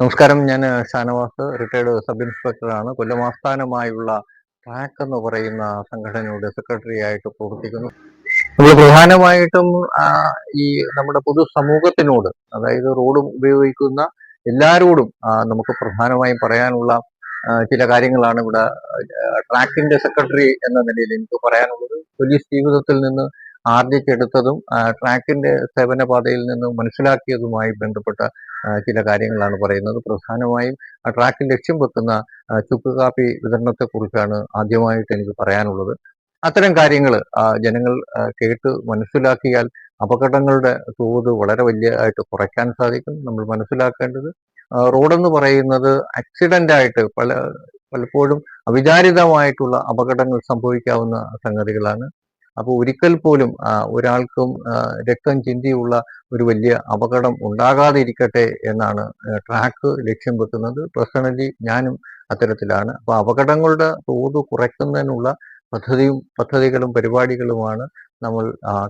നമസ്കാരം. ഞാൻ Shanavas retired sub ഇൻസ്പെക്ടറാണ് കൊല്ലം ആസ്ഥാനമായുള്ള ട്രാക്ക് എന്ന് പറയുന്ന സംഘടനയുടെ സെക്രട്ടറി ആയിട്ട് പ്രവർത്തിക്കുന്നു. നമ്മൾ പ്രധാനമായിട്ടും ഈ നമ്മുടെ പൊതു സമൂഹത്തിനോട് അതായത് റോഡ് ഉപയോഗിക്കുന്ന എല്ലാവരോടും നമുക്ക് പ്രധാനമായും പറയാനുള്ള ചില കാര്യങ്ങളാണ് ഇവിടെ ട്രാക്കിന്റെ സെക്രട്ടറി എന്ന നിലയിൽ എനിക്ക് പറയാനുള്ളത്. പോലീസ് ജീവിതത്തിൽ നിന്ന് ആർജിച്ചെടുത്തതും ട്രാക്കിന്റെ സേവന പാതയിൽ നിന്ന് മനസ്സിലാക്കിയതുമായി ബന്ധപ്പെട്ട ചില കാര്യങ്ങളാണ് പറയുന്നത്. പ്രധാനമായും ആ ട്രാക്കിൽ ലക്ഷ്യം വെക്കുന്ന ചുക്ക് കാപ്പി വിതരണത്തെ കുറിച്ചാണ് ആദ്യമായിട്ട് എനിക്ക് പറയാനുള്ളത്. അത്തരം കാര്യങ്ങൾ ജനങ്ങൾ കേട്ട് മനസ്സിലാക്കിയാൽ അപകടങ്ങളുടെ തോത് വളരെ വലിയതായിട്ട് കുറയ്ക്കാൻ സാധിക്കും. നമ്മൾ മനസ്സിലാക്കേണ്ടത് റോഡെന്ന് പറയുന്നത് ആക്സിഡന്റ് ആയിട്ട് പല പലപ്പോഴും അവിചാരിതമായിട്ടുള്ള അപകടങ്ങൾ സംഭവിക്കാവുന്ന സംഗതികളാണ്. അപ്പോൾ ഒരിക്കൽ പോലും ഒരാൾക്കും രക്തം ചിന്തിയുള്ള ഒരു വലിയ അപകടം ഉണ്ടാകാതിരിക്കട്ടെ എന്നാണ് ട്രാക്ക് ലക്ഷ്യം വെക്കുന്നത്. പേഴ്സണലി ഞാനും അത്തരത്തിലാണ്. അപ്പോൾ അപകടങ്ങളുടെ തോത് കുറയ്ക്കുന്നതിനുള്ള പദ്ധതിയും പദ്ധതികളും പരിപാടികളുമാണ് നമ്മൾ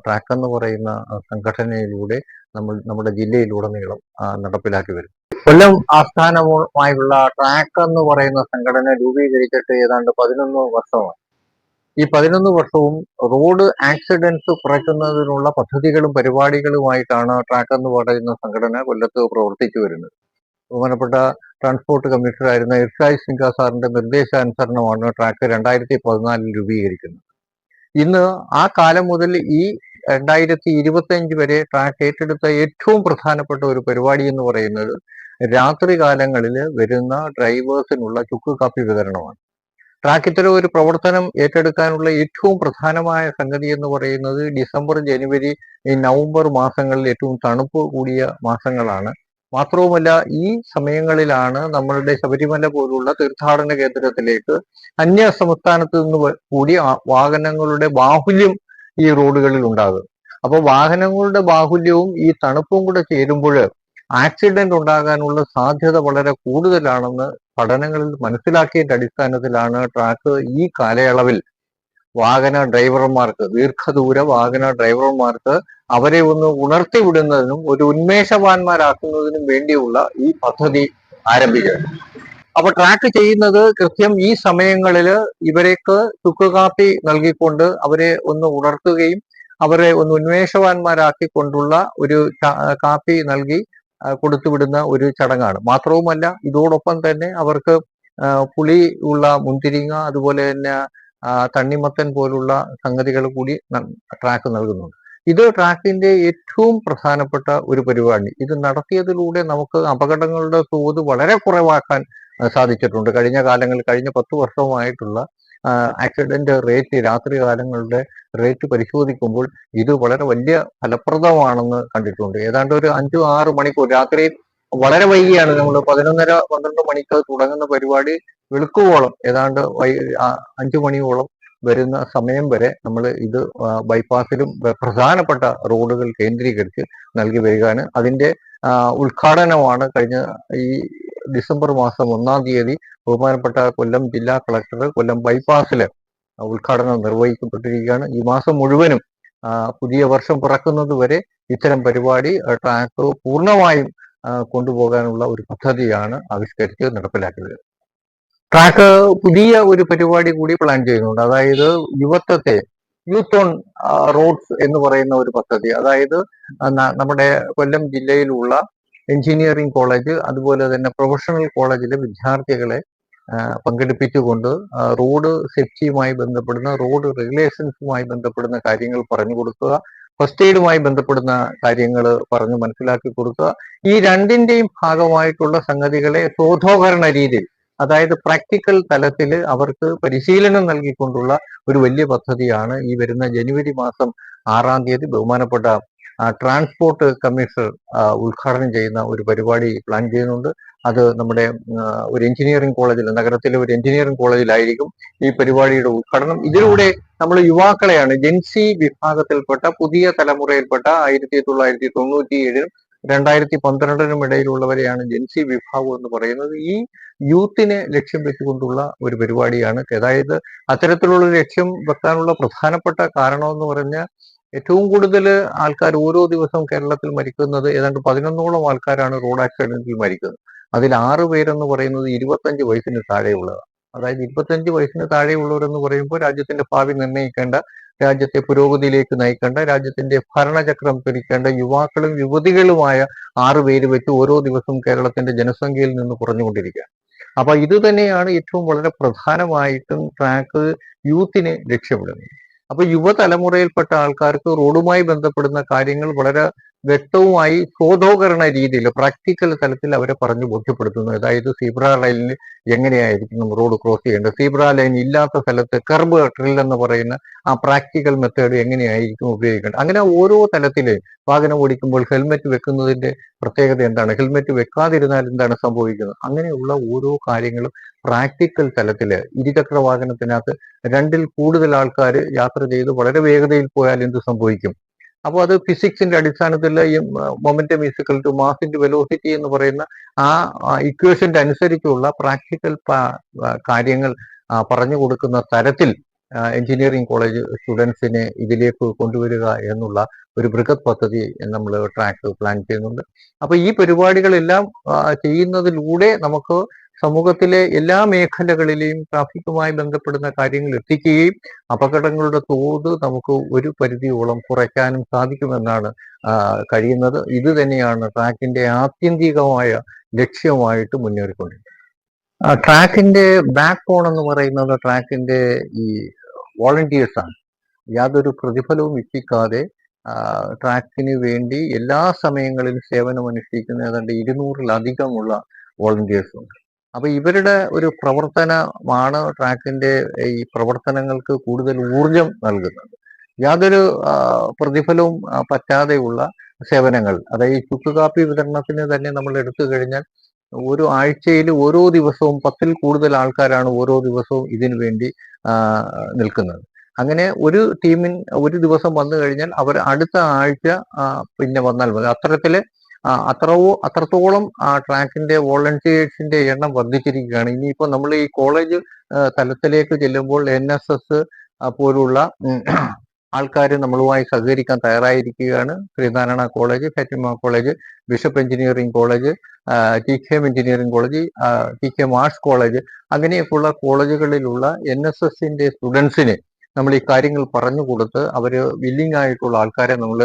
ട്രാക്ക് എന്ന് പറയുന്ന സംഘടനയിലൂടെ നമ്മൾ നമ്മുടെ ജില്ലയിലുടനീളം നടപ്പിലാക്കി വരുന്നത് കൊല്ലം ആസ്ഥാനമായുള്ള ട്രാക്ക് എന്ന് പറയുന്ന സംഘടന രൂപീകരിച്ചിട്ട് ഏതാണ്ട് പതിനൊന്ന് വർഷമായി. ഈ പതിനൊന്ന് വർഷവും റോഡ് ആക്സിഡൻസ് കുറയ്ക്കുന്നതിനുള്ള പദ്ധതികളും പരിപാടികളുമായിട്ടാണ് ട്രാക്ക് എന്ന് പറയുന്ന സംഘടന കൊല്ലത്ത് പ്രവർത്തിച്ചു വരുന്നത്. ബഹുമാനപ്പെട്ട ട്രാൻസ്പോർട്ട് കമ്മീഷണർ കമ്മീഷണറായിരുന്ന ഇർഷായ് സിംഗ സാറിന്റെ നിർദ്ദേശാനുസരണമാണ് ട്രാക്ക് രണ്ടായിരത്തി പതിനാലിൽ രൂപീകരിക്കുന്നത്. ഇന്ന് ആ കാലം മുതൽ ഈ രണ്ടായിരത്തി ഇരുപത്തി അഞ്ച് വരെ ട്രാക്ക് ഏറ്റെടുത്ത ഏറ്റവും പ്രധാനപ്പെട്ട ഒരു പരിപാടി എന്ന് പറയുന്നത് രാത്രി കാലങ്ങളിൽ വരുന്ന ഡ്രൈവേഴ്സിനുള്ള ചുക്ക് കാപ്പി വിതരണമാണ്. ട്രാക്ക് ഇത്തരം ഒരു പ്രവർത്തനം ഏറ്റെടുക്കാനുള്ള ഏറ്റവും പ്രധാനമായ സംഗതി എന്ന് പറയുന്നത് ഡിസംബർ ജനുവരി നവംബർ മാസങ്ങളിൽ ഏറ്റവും തണുപ്പ് കൂടിയ മാസങ്ങളാണ്. മാത്രവുമല്ല ഈ സമയങ്ങളിലാണ് നമ്മളുടെ ശബരിമല പോലുള്ള തീർത്ഥാടന കേന്ദ്രത്തിലേക്ക് അന്യ സംസ്ഥാനത്ത് നിന്ന് കൂടി വാഹനങ്ങളുടെ ബാഹുല്യം ഈ റോഡുകളിൽ ഉണ്ടാകും. അപ്പോൾ വാഹനങ്ങളുടെ ബാഹുല്യവും ഈ തണുപ്പും കൂടെ ചേരുമ്പോൾ ആക്സിഡന്റ് ഉണ്ടാകാനുള്ള സാധ്യത വളരെ കൂടുതലാണെന്ന് പഠനങ്ങളിൽ മനസ്സിലാക്കിയതിന്റെ അടിസ്ഥാനത്തിലാണ് ട്രാക്ക് ഈ കാലയളവിൽ വാഹന ഡ്രൈവർമാർക്ക് ദീർഘദൂര വാഹന ഡ്രൈവർമാർക്ക് അവരെ ഒന്ന് ഉണർത്തി വിടുന്നതിനും ഒരു ഉന്മേഷവാന്മാരാക്കുന്നതിനും വേണ്ടിയുള്ള ഈ പദ്ധതി ആരംഭിച്ചത് അപ്പൊ ട്രാക്ക് ചെയ്യുന്നത് കൃത്യം ഈ സമയങ്ങളിൽ ഇവരേക്ക് ചുക്ക് കാപ്പി നൽകിക്കൊണ്ട് അവരെ ഒന്ന് ഉണർത്തുകയും അവരെ ഒന്ന് ഉന്മേഷവാന്മാരാക്കിക്കൊണ്ടുള്ള ഒരു കാപ്പി നൽകി കൊടുത്തുവിടുന്ന ഒരു ചടങ്ങാണ്. മാത്രവുമല്ല ഇതോടൊപ്പം തന്നെ അവർക്ക് പുളി ഉള്ള മുന്തിരിങ്ങ അതുപോലെ തന്നെ തണ്ണിമത്തൻ പോലുള്ള സംഗതികൾ കൂടി ട്രാക്ക് നൽകുന്നുണ്ട്. ഇത് ട്രാക്കിന്റെ ഏറ്റവും പ്രധാനപ്പെട്ട ഒരു പരിപാടി. ഇത് നടത്തിയതിലൂടെ നമുക്ക് അപകടങ്ങളുടെ തോത് വളരെ കുറവാക്കാൻ സാധിച്ചിട്ടുണ്ട്. കഴിഞ്ഞ കാലങ്ങളിൽ കഴിഞ്ഞ പത്ത് വർഷമായിട്ടുള്ള ആക്സിഡന്റ് റേറ്റ് രാത്രി കാലങ്ങളുടെ റേറ്റ് പരിശോധിക്കുമ്പോൾ ഇത് വളരെ വലിയ ഫലപ്രദമാണെന്ന് കണ്ടിട്ടുണ്ട്. ഏതാണ്ട് ഒരു അഞ്ചു ആറ് മണിക്കൂർ രാത്രി വളരെ വൈകിയാണ് നമ്മൾ പതിനൊന്നര പന്ത്രണ്ട് മണിക്ക് തുടങ്ങുന്ന പരിപാടി വെളുക്കുവോളം ഏതാണ്ട് വൈ അഞ്ചു മണിയോളം വരുന്ന സമയം വരെ നമ്മൾ ഇത് ബൈപ്പാസിലും പ്രധാനപ്പെട്ട റോഡുകൾ കേന്ദ്രീകരിച്ച് നൽകി വരികയാണ്. അതിന്റെ ഉദ്ഘാടനമാണ് കഴിഞ്ഞ ഈ ഡിസംബർ മാസം ഒന്നാം തീയതി ബഹുമാനപ്പെട്ട കൊല്ലം ജില്ലാ കളക്ടർ കൊല്ലം ബൈപ്പാസിൽ ഉദ്ഘാടനം നിർവഹിക്കപ്പെട്ടിരിക്കുകയാണ്. ഈ മാസം മുഴുവനും പുതിയ വർഷം പിറക്കുന്നത് വരെ ഇത്തരം പരിപാടി ട്രാക്ക് പൂർണമായും കൊണ്ടുപോകാനുള്ള ഒരു പദ്ധതിയാണ് ആവിഷ്കരിച്ച് നടപ്പിലാക്കിയത്. ട്രാക്ക് പുതിയ ഒരു പരിപാടി കൂടി പ്ലാൻ ചെയ്യുന്നുണ്ട്. അതായത് യുവത്വത്തെ യൂത്ത് ഓൺ റോഡ്സ് എന്ന് പറയുന്ന ഒരു പദ്ധതി. അതായത് നമ്മുടെ കൊല്ലം ജില്ലയിലുള്ള എഞ്ചിനീയറിംഗ് കോളേജ് അതുപോലെ തന്നെ പ്രൊഫഷണൽ കോളേജിലെ വിദ്യാർത്ഥികളെ പങ്കെടുപ്പിച്ചുകൊണ്ട് റോഡ് സേഫ്റ്റിയുമായി ബന്ധപ്പെടുന്ന റോഡ് റെഗുലേഷൻസുമായി ബന്ധപ്പെടുന്ന കാര്യങ്ങൾ പറഞ്ഞു കൊടുക്കുക ഫസ്റ്റ് എയ്ഡുമായി ബന്ധപ്പെടുന്ന കാര്യങ്ങൾ പറഞ്ഞു മനസ്സിലാക്കി കൊടുക്കുക. ഈ രണ്ടിന്റെയും ഭാഗമായിട്ടുള്ള സംഗതികളെ ബോധോകരണ രീതിയിൽ അതായത് പ്രാക്ടിക്കൽ തലത്തിൽ അവർക്ക് പരിശീലനം നൽകിക്കൊണ്ടുള്ള ഒരു വലിയ പദ്ധതിയാണ് ഈ വരുന്ന ജനുവരി മാസം ആറാം തീയതി ബഹുമാനപ്പെട്ട ട്രാൻസ്പോർട്ട് കമ്മീഷണർ ആ, ഉദ്ഘാടനം ചെയ്യുന്ന ഒരു പരിപാടി പ്ലാൻ ചെയ്യുന്നുണ്ട്. അത് നമ്മുടെ ഒരു എഞ്ചിനീയറിംഗ് കോളേജിൽ നഗരത്തിലെ ഒരു എഞ്ചിനീയറിംഗ് കോളേജിലായിരിക്കും ഈ പരിപാടിയുടെ ഉദ്ഘാടനം. ഇതിലൂടെ നമ്മൾ യുവാക്കളെയാണ് ജെൻസി വിഭാഗത്തിൽപ്പെട്ട പുതിയ തലമുറയിൽപ്പെട്ട ആയിരത്തി തൊള്ളായിരത്തി തൊണ്ണൂറ്റി ഏഴിനും രണ്ടായിരത്തി പന്ത്രണ്ടിനും ഇടയിലുള്ളവരെയാണ് ജെൻസി വിഭാഗം എന്ന് പറയുന്നത്. ഈ യൂത്തിനെ ലക്ഷ്യം വെച്ചുകൊണ്ടുള്ള ഒരു പരിപാടിയാണ് അതായത് അത്തരത്തിലുള്ള ലക്ഷ്യം വെക്കാനുള്ള പ്രധാനപ്പെട്ട കാരണം എന്ന് പറഞ്ഞാൽ ഏറ്റവും കൂടുതൽ ആൾക്കാർ ഓരോ ദിവസവും കേരളത്തിൽ മരിക്കുന്നത് ഏതാണ്ട് പതിനൊന്നോളം ആൾക്കാരാണ് റോഡ് ആക്സിഡന്റിൽ മരിക്കുന്നത്. അതിൽ ആറ് പേരെന്ന് പറയുന്നത് ഇരുപത്തഞ്ച് വയസ്സിന് താഴെയുള്ളതാണ് അതായത് ഇരുപത്തഞ്ച് വയസ്സിന് താഴെയുള്ളവരെന്ന് പറയുമ്പോൾ രാജ്യത്തിന്റെ ഭാവി നിർണയിക്കേണ്ട രാജ്യത്തെ പുരോഗതിയിലേക്ക് നയിക്കേണ്ട രാജ്യത്തിന്റെ ഭരണചക്രം പിടിക്കേണ്ട യുവാക്കളും യുവതികളുമായ ആറ് പേര് വെച്ച് ഓരോ ദിവസവും കേരളത്തിന്റെ ജനസംഖ്യയിൽ നിന്ന് കുറഞ്ഞുകൊണ്ടിരിക്കുക. അപ്പൊ ഇത് തന്നെയാണ് ഏറ്റവും വളരെ പ്രധാനമായിട്ടും ട്രാക്ക് യൂത്തിനെ ലക്ഷ്യമിടുന്നത് അപ്പൊ യുവതലമുറയിൽപ്പെട്ട ആൾക്കാർക്ക് റോഡുമായി ബന്ധപ്പെടുന്ന കാര്യങ്ങൾ വളരെ വ്യക്തവുമായി ബോധോകരണ രീതിയിൽ പ്രാക്ടിക്കൽ തലത്തിൽ അവരെ പറഞ്ഞു ബോധ്യപ്പെടുത്തുന്നു. അതായത് സീബ്ര ലൈനിൽ എങ്ങനെയായിരിക്കും റോഡ് ക്രോസ് ചെയ്യേണ്ടത്? സീബ്ര ലൈൻ ഇല്ലാത്ത സ്ഥലത്ത് കർബ് ഡ്രിൽ എന്ന് പറയുന്ന ആ പ്രാക്ടിക്കൽ മെത്തേഡ് എങ്ങനെയായിരിക്കും ഉപയോഗിക്കേണ്ടത്? അങ്ങനെ ഓരോ തലത്തിൽ വാഹനം ഓടിക്കുമ്പോൾ ഹെൽമെറ്റ് വെക്കുന്നതിന്റെ പ്രത്യേകത എന്താണ്? ഹെൽമെറ്റ് വെക്കാതിരുന്നാൽ എന്താണ് സംഭവിക്കുന്നത്? അങ്ങനെയുള്ള ഓരോ കാര്യങ്ങളും പ്രാക്ടിക്കൽ തലത്തിൽ ഇരുചക്ര വാഹനത്തിനകത്ത് രണ്ടിൽ കൂടുതൽ ആൾക്കാർ യാത്ര ചെയ്ത് വളരെ വേഗതയിൽ പോയാൽ എന്ത് സംഭവിക്കും? അപ്പോൾ അത് ഫിസിക്സിന്റെ അടിസ്ഥാനത്തിൽ ഈ momentum is equal to mass velocity എന്ന് പറയുന്ന ആ ഇക്വേഷന്റെ അനുസരിച്ചുള്ള പ്രാക്ടിക്കൽ കാര്യങ്ങൾ പറഞ്ഞു കൊടുക്കുന്ന തരത്തിൽ എഞ്ചിനീയറിംഗ് കോളേജ് സ്റ്റുഡൻസിനെ ഇതിലേക്ക് കൊണ്ടുവരിക എന്നുള്ള ഒരു ബൃഹത് പദ്ധതി നമ്മൾ ട്രാക്ക് പ്ലാൻ ചെയ്യുന്നുണ്ട്. അപ്പൊ ഈ പരിപാടികളെല്ലാം ചെയ്യുന്നതിലൂടെ നമുക്ക് സമൂഹത്തിലെ എല്ലാ മേഖലകളിലെയും ട്രാഫിക്കുമായി ബന്ധപ്പെടുന്ന കാര്യങ്ങൾ എത്തിക്കുകയും അപകടങ്ങളുടെ തോത് നമുക്ക് ഒരു പരിധിയോളം കുറയ്ക്കാനും സാധിക്കുമെന്നാണ് കഴിയുന്നത്. ഇത് തന്നെയാണ് ട്രാക്കിന്റെ ആത്യന്തികമായ ലക്ഷ്യമായിട്ട് മുന്നേറിക്കൊണ്ടിരിക്കുന്നത്. ട്രാക്കിന്റെ ബാക്ക് ബോൺ എന്ന് പറയുന്നത് ട്രാക്കിന്റെ ഈ വോളണ്ടിയേഴ്സ് ആണ് യാതൊരു പ്രതിഫലവും ഇപ്പിക്കാതെ ട്രാക്കിന് വേണ്ടി എല്ലാ സമയങ്ങളിലും സേവനം അനുഷ്ഠിക്കുന്ന ഏതാണ്ട് ഇരുന്നൂറിലധികമുള്ള വോളണ്ടിയേഴ്സ് ഉണ്ട്. അപ്പൊ ഇവരുടെ ഒരു പ്രവർത്തനമാണ് ട്രാക്കിന്റെ ഈ പ്രവർത്തനങ്ങൾക്ക് കൂടുതൽ ഊർജം നൽകുന്നത്. യാതൊരു പ്രതിഫലവും പറ്റാതെയുള്ള സേവനങ്ങൾ അതായത് ചുക്ക് കാപ്പി വിതരണത്തിന് തന്നെ നമ്മൾ എടുത്തു കഴിഞ്ഞാൽ ഓരോ ആഴ്ചയിൽ ഓരോ ദിവസവും പത്തിൽ കൂടുതൽ ആൾക്കാരാണ് ഓരോ ദിവസവും ഇതിനു വേണ്ടി നിൽക്കുന്നത്. അങ്ങനെ ഒരു ടീമിൻ ഒരു ദിവസം വന്നു കഴിഞ്ഞാൽ അവർ അടുത്ത ആഴ്ച പിന്നെ വന്നാൽ മതി. അത്തരത്തിൽ അത്രവോ അത്രത്തോളം ആ ട്രാക്കിന്റെ വോളണ്ടിയേഴ്സിന്റെ എണ്ണം വർദ്ധിച്ചിരിക്കുകയാണ്. ഇനിയിപ്പോൾ നമ്മൾ ഈ കോളേജ് തലത്തിലേക്ക് ചെല്ലുമ്പോൾ എൻ എസ് എസ് പോലുള്ള ആൾക്കാർ നമ്മളുമായി സഹകരിക്കാൻ തയ്യാറായിരിക്കുകയാണ്. Sreenarayana college Fatima college bishop engineering college T K M engineering college T K M arts college അങ്ങനെയൊക്കെയുള്ള കോളേജുകളിലുള്ള എൻ എസ് എസിന്റെ സ്റ്റുഡൻസിന് നമ്മൾ ഈ കാര്യങ്ങൾ പറഞ്ഞു കൊടുത്ത് അവർ വില്ലിംഗ് ആയിട്ടുള്ള ആൾക്കാരെ നമ്മൾ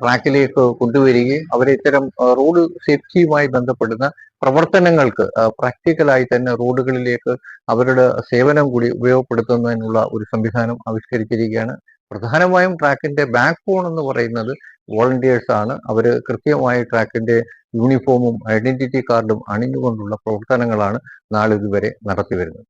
ട്രാക്കിലേക്ക് കൊണ്ടുവരികയും അവരെ ഇത്തരം റോഡ് സേഫ്റ്റിയുമായി ബന്ധപ്പെടുന്ന പ്രവർത്തനങ്ങൾക്ക് പ്രാക്ടിക്കലായി തന്നെ റോഡുകളിലേക്ക് അവരുടെ സേവനം കൂടി ഉപയോഗപ്പെടുത്തുന്നതിനുള്ള ഒരു സംവിധാനം ആവിഷ്കരിച്ചിരിക്കുകയാണ്. പ്രധാനമായും ട്രാക്കിന്റെ ബാക്ക് ബോൺ എന്ന് പറയുന്നത് വോളണ്ടിയേഴ്സ് ആണ്. അവർ കൃത്യമായി ട്രാക്കിന്റെ യൂണിഫോമും ഐഡന്റിറ്റി കാർഡും അണിഞ്ഞുകൊണ്ടുള്ള പ്രവർത്തനങ്ങളാണ് നാളിതുവരെ നടത്തി വരുന്നത്